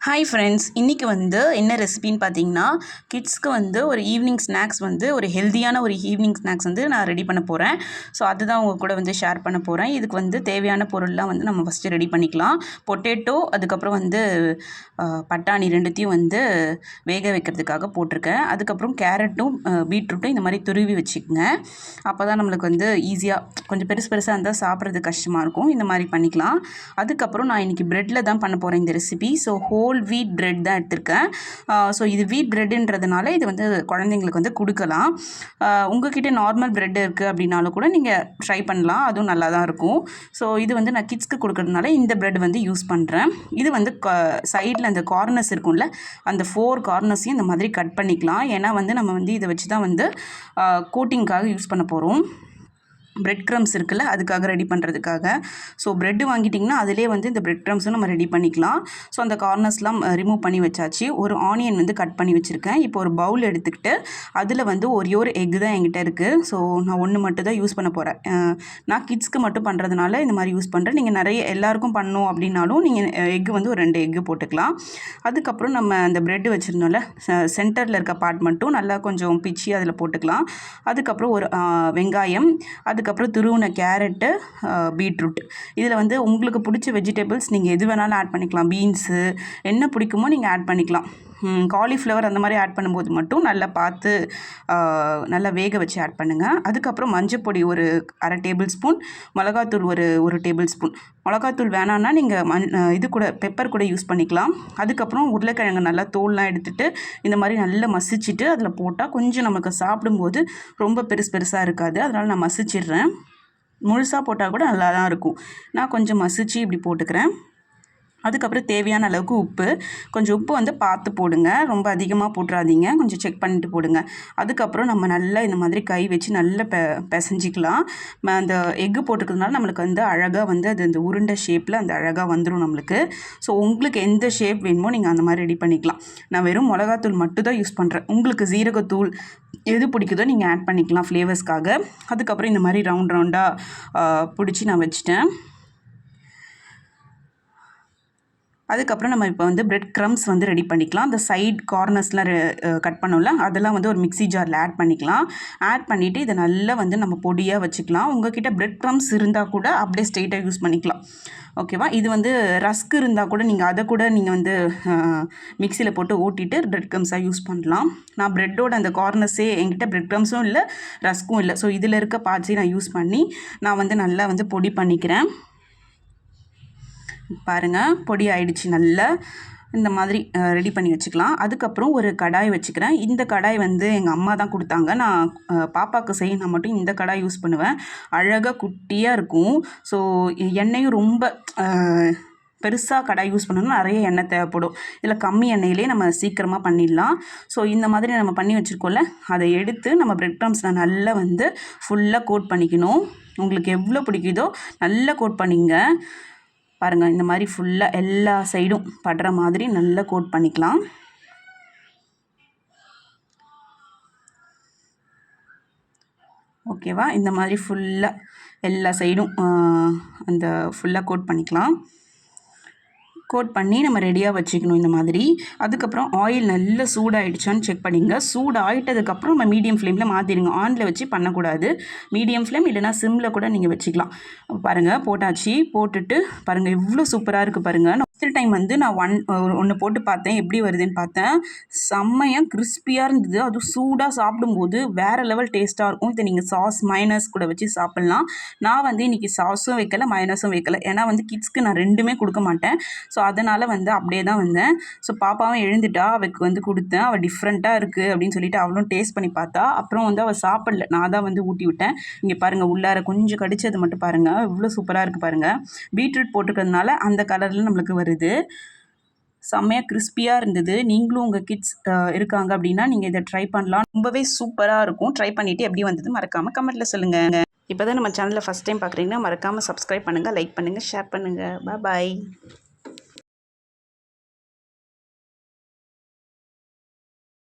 Hi friends இன்றைக்கி வந்து என்ன ரெசிபின்னு பார்த்தீங்கன்னா கிட்ஸ்க்கு வந்து ஒரு ஈவினிங் ஸ்நாக்ஸ் வந்து ஒரு ஹெல்த்தியான ஒரு ஈவினிங் ஸ்நாக்ஸ் வந்து நான் ரெடி பண்ண போகிறேன் ஸோ அதுதான் உங்கள் கூட வந்து ஷேர் பண்ண போகிறேன் இதுக்கு வந்து தேவையான பொருள்லாம் வந்து நம்ம ஃபஸ்ட்டு ரெடி பண்ணிக்கலாம். பொட்டேட்டோ அதுக்கப்புறம் வந்து பட்டாணி ரெண்டுத்தையும் வந்து வேக வைக்கிறதுக்காக போட்டிருக்கேன். அதுக்கப்புறம் கேரட்டும் பீட்ரூட்டும் இந்த மாதிரி துருவி வச்சுக்கோங்க. அப்போ தான் நம்மளுக்கு வந்து ஈஸியாக கொஞ்சம் பெருசு பெருசாக இருந்தால் சாப்பிட்றது கஷ்டமாக இருக்கும். இந்த மாதிரி பண்ணிக்கலாம். அதுக்கப்புறம் நான் இன்றைக்கி ப்ரெட்டில் தான் பண்ண போகிறேன் இந்த ரெசிபி ஸோ ஹோ ஹோல் வீட் பிரெட் தான் எடுத்திருக்கேன். ஸோ இது வீட் பிரெட்டுன்றதுனால இது வந்து குழந்தைங்களுக்கு வந்து கொடுக்கலாம். உங்ககிட்ட நார்மல் பிரெட் இருக்குது அப்படின்னாலும் கூட நீங்கள் ட்ரை பண்ணலாம். அதுவும் நல்லா தான் இருக்கும். ஸோ இது வந்து நான் கிட்ஸ்க்கு கொடுக்கறதுனால இந்த பிரெட் வந்து யூஸ் பண்ணுறேன் இது வந்து சைடில் அந்த கார்னர்ஸ் இருக்கும்ல அந்த ஃபோர் கார்னர்ஸையும் இந்த மாதிரி கட் பண்ணிக்கலாம். ஏன்னா வந்து நம்ம வந்து இதை வச்சு தான் வந்து கோட்டிங்க்காக யூஸ் பண்ண போகிறோம் பிரெட் க்ரம்ஸ் இருக்குல்ல அதுக்காக ரெடி பண்ணுறதுக்காக ஸோ ப்ரெட்டு வாங்கிட்டிங்கன்னா அதிலே வந்து இந்த பிரெட் க்ரம்ஸும் நம்ம ரெடி பண்ணிக்கலாம். ஸோ அந்த கார்னர்ஸ்லாம் ரிமூவ் பண்ணி வச்சாச்சு. ஒரு ஆனியன் வந்து கட் பண்ணி வச்சுருக்கேன். இப்போ ஒரு பவுல் எடுத்துக்கிட்டு அதில் வந்து ஒரே ஒரு எக் தான் என்கிட்ட இருக்குது ஸோ நான் ஒன்று மட்டும் தான் யூஸ் பண்ண போகிறேன் நான் கிட்ஸ்க்கு மட்டும் பண்ணுறதுனால இந்த மாதிரி யூஸ் பண்ணுறேன் நீங்கள் நிறைய எல்லாருக்கும் பண்ணணும் அப்படின்னாலும் நீங்கள் எக்கு வந்து ஒரு ரெண்டு எக்கு போட்டுக்கலாம். அதுக்கப்புறம் நம்ம அந்த ப்ரெட்டு வச்சுருந்தோம்ல சென்டரில் இருக்க பார்ட் மட்டும் நல்லா கொஞ்சம் பிச்சு அதில் போட்டுக்கலாம். அதுக்கப்புறம் ஒரு வெங்காயம் அதுக்கு அதுக்கப்புறம் துருவின கேரட்டு பீட்ரூட். இதில் வந்து உங்களுக்கு பிடிச்ச வெஜிடபிள்ஸ் நீங்கள் எது வேணாலும் ஆட் பண்ணிக்கலாம். பீன்ஸு என்ன பிடிக்குமோ நீங்கள் ஆட் பண்ணிக்கலாம். காலிஃப்ளவர் அந்த மாதிரி ஆட் பண்ணும்போது மட்டும் நல்லா பார்த்து நல்லா வேக வச்சு ஆட் பண்ணுங்கள் அதுக்கப்புறம் மஞ்சப்பொடி ஒரு அரை டேபிள் ஸ்பூன் மிளகாத்தூள் ஒரு ஒரு டேபிள் ஸ்பூன் மிளகாத்தூள் வேணான்னா நீங்கள் மண் இது கூட பெப்பர் கூட யூஸ் பண்ணிக்கலாம். அதுக்கப்புறம் உருளைக்கிழங்கு நல்லா தோல்லாம் எடுத்துகிட்டு இந்த மாதிரி நல்லா மசிச்சுட்டு அதில் போட்டால் கொஞ்சம் நமக்கு சாப்பிடும்போது ரொம்ப பெருசு பெருசாக இருக்காது. அதனால் நான் மசிச்சிடுறேன். முழுசாக போட்டால் கூட நல்லா தான் இருக்கும். நான் கொஞ்சம் மசிச்சு இப்படி போட்டுக்கிறேன். அதுக்கப்புறம் தேவையான அளவுக்கு உப்பு. கொஞ்சம் உப்பு வந்து பார்த்து போடுங்க. ரொம்ப அதிகமாக போட்டுறாதீங்க. கொஞ்சம் செக் பண்ணிட்டு போடுங்க. அதுக்கப்புறம் நம்ம நல்லா இந்த மாதிரி கை வச்சு நல்லா பெ பிசைஞ்சிக்கலாம். அந்த எக்கு போட்டுக்கிறதுனால நம்மளுக்கு வந்து அழகாக வந்து அது அந்த உருண்டை ஷேப்பில் அந்த அழகாக வந்துடும் நம்மளுக்கு. ஸோ உங்களுக்கு எந்த ஷேப் வேணுமோ நீங்கள் அந்த மாதிரி ரெடி பண்ணிக்கலாம். நான் வெறும் மிளகாத்தூள் மட்டும் தான் யூஸ் பண்ணுறேன் உங்களுக்கு ஜீரகத்தூள் எது பிடிக்குதோ நீங்கள் ஆட் பண்ணிக்கலாம் ஃப்ளேவர்ஸ்க்காக அதுக்கப்புறம் இந்த மாதிரி ரவுண்ட் ரவுண்டாக பிடிச்சி நான் வச்சுட்டேன். அதுக்கப்புறம் நம்ம இப்போ வந்து பிரெட் க்ரம்ஸ் வந்து ரெடி பண்ணிக்கலாம். அந்த சைட் கார்னர்ஸ்லாம் கட் பண்ணோம்ல அதெல்லாம் வந்து ஒரு மிக்ஸி ஜாரில் ஆட் பண்ணிக்கலாம். ஆட் பண்ணிவிட்டு இதை நல்லா வந்து நம்ம பொடியாக வச்சுக்கலாம். உங்ககிட்ட பிரெட் க்ரம்ஸ் இருந்தால் கூட அப்படியே ஸ்ட்ரெயிட்டாக யூஸ் பண்ணிக்கலாம். ஓகேவா இது வந்து ரஸ்க் இருந்தால் கூட நீங்கள் அதை கூட நீங்கள் வந்து மிக்சியில் போட்டு ஓட்டிட்டு பிரெட் க்ரம்ஸாக யூஸ் பண்ணலாம். நான் பிரெட்டோட அந்த கார்னர்ஸே என்கிட்ட பிரெட் க்ரம்ஸும் இல்லை ரஸ்க்கும் இல்லை. ஸோ இதில் இருக்க பார்ட்ஸையும் நான் யூஸ் பண்ணி நான் வந்து நல்லா வந்து பொடி பண்ணிக்கிறேன். பாருங்கள் பொடி ஆயிடுச்சு நல்லா. இந்த மாதிரி ரெடி பண்ணி வச்சுக்கலாம். அதுக்கப்புறம் ஒரு கடாய் வச்சுக்கிறேன். இந்த கடாய் வந்து எங்கள் அம்மா தான் கொடுத்தாங்க. நான் பாப்பாவுக்கு பாப்பாவுக்கு நான் மட்டும் இந்த கடாய் யூஸ் பண்ணுவேன். அழகாக குட்டியாக இருக்கும். ஸோ எண்ணெயும் ரொம்ப பெருசாக கடாய் யூஸ் பண்ணணும்னா நிறைய எண்ணெய் தேவைப்படும். இதில் கம்மி எண்ணெயிலே நம்ம சீக்கிரமாக பண்ணிடலாம். ஸோ இந்த மாதிரி நம்ம பண்ணி வச்சுருக்கோம்ல அதை எடுத்து நம்ம பிரெட் க்ரம்ஸில் நல்லா வந்து ஃபுல்லாக கோட் பண்ணிக்கணும். உங்களுக்கு எவ்வளோ பிடிக்குதோ நல்லா கோட் பண்ணிங்க. பாருங்கள் இந்த மாதிரி ஃபுல்லாக எல்லா சைடும் படுற மாதிரி நல்லா கோட் பண்ணிக்கலாம். ஓகேவா இந்த மாதிரி ஃபுல்லாக எல்லா சைடும் அந்த ஃபுல்லாக கோட் பண்ணிக்கலாம். கோட் பண்ணி நம்ம ரெடியாக வச்சுக்கணும் இந்த மாதிரி. அதுக்கப்புறம் ஆயில் நல்லா சூடாயிடுச்சான்னு செக் பண்ணிங்க. சூடு ஆகிட்டதுக்கப்புறம் நம்ம மீடியம் ஃப்ளேமில் மாற்றிடுங்க ஆனில் வச்சு பண்ணக்கூடாது. மீடியம் ஃப்ளேம் இல்லைனா சிம்மில் கூட நீங்கள் வச்சுக்கலாம். பாருங்கள் போட்டாச்சு. போட்டுட்டு பாருங்கள் எவ்வளோ சூப்பராக இருக்குது பாருங்கள் ஃபஸ்ட்டு டைம் வந்து நான் ஒன் ஒன்று போட்டு பார்த்தேன். எப்படி வருதுன்னு பார்த்தேன். செம்மையாக கிறிஸ்பியாக இருந்தது. அதுவும் சூடாக சாப்பிடும்போது வேறு லெவல் டேஸ்ட்டாக இருக்கும். இதை நீங்கள் சாஸ் மைனஸ் கூட வச்சு சாப்பிட்லாம். நான் வந்து இன்றைக்கி சாஸும் வைக்கல மைனஸும் வைக்கல. ஏன்னா வந்து கிட்ஸ்க்கு நான் ரெண்டுமே கொடுக்க மாட்டேன். ஸோ அதனால் வந்து அப்படியே தான் வந்தேன். ஸோ பாப்பாவும் எழுந்துட்டா. அவளுக்கு வந்து கொடுத்தேன். அவள் டிஃப்ரெண்ட்டாக இருக்குது அப்படின்னு சொல்லிட்டு அவளும் டேஸ்ட் பண்ணி பார்த்தா. அப்புறம் வந்து அவள் சாப்பிடல. நான் தான் வந்து ஊட்டி விட்டேன். இங்கே பாருங்கள் உள்ளார கொஞ்சம் கடிச்சது மட்டும் பாருங்கள் இவ்வளோ சூப்பராக இருக்குது பாருங்கள் பீட்ரூட் போட்டுக்கிறதுனால அந்த கலரில் நம்மளுக்கு வருது. செம்மையாக கிறிஸ்பியாக இருந்தது. நீங்களும் உங்கள் கிட்ஸ் இருக்காங்க அப்படின்னா நீங்கள் இதை ட்ரை பண்ணலாம். ரொம்பவே சூப்பராக இருக்கும். ட்ரை பண்ணிவிட்டு எப்படி வந்தது மறக்காமல் கமெண்ட்டில் சொல்லுங்கள் இப்போ தான் நம்ம சேனலில் ஃபஸ்ட் டைம் பார்க்குறீங்கன்னா மறக்காமல் சப்ஸ்கிரைப் பண்ணுங்கள் லைக் பண்ணுங்கள் ஷேர் பண்ணுங்கள் பாய்